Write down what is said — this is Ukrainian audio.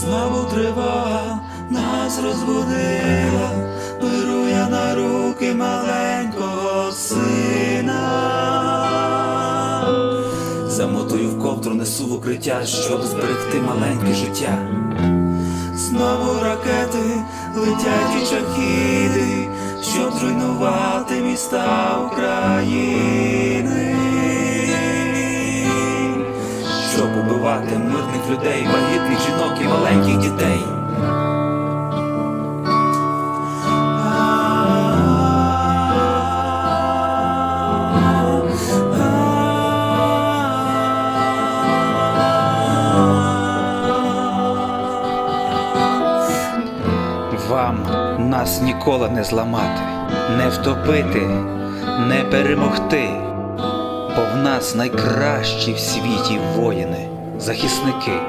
Знову тривога нас розбудила, беру я на руки маленького сина. Замотую в ковдру, несу в укриття, щоб зберегти маленьке життя. Знову ракети летять і шахіди, щоб зруйнувати міста України, щоб убивати мирних людей, вагітних жінок Вам нас ніколи не зламати, не втопити, не перемогти, бо в нас найкращі в світі воїни, захисники,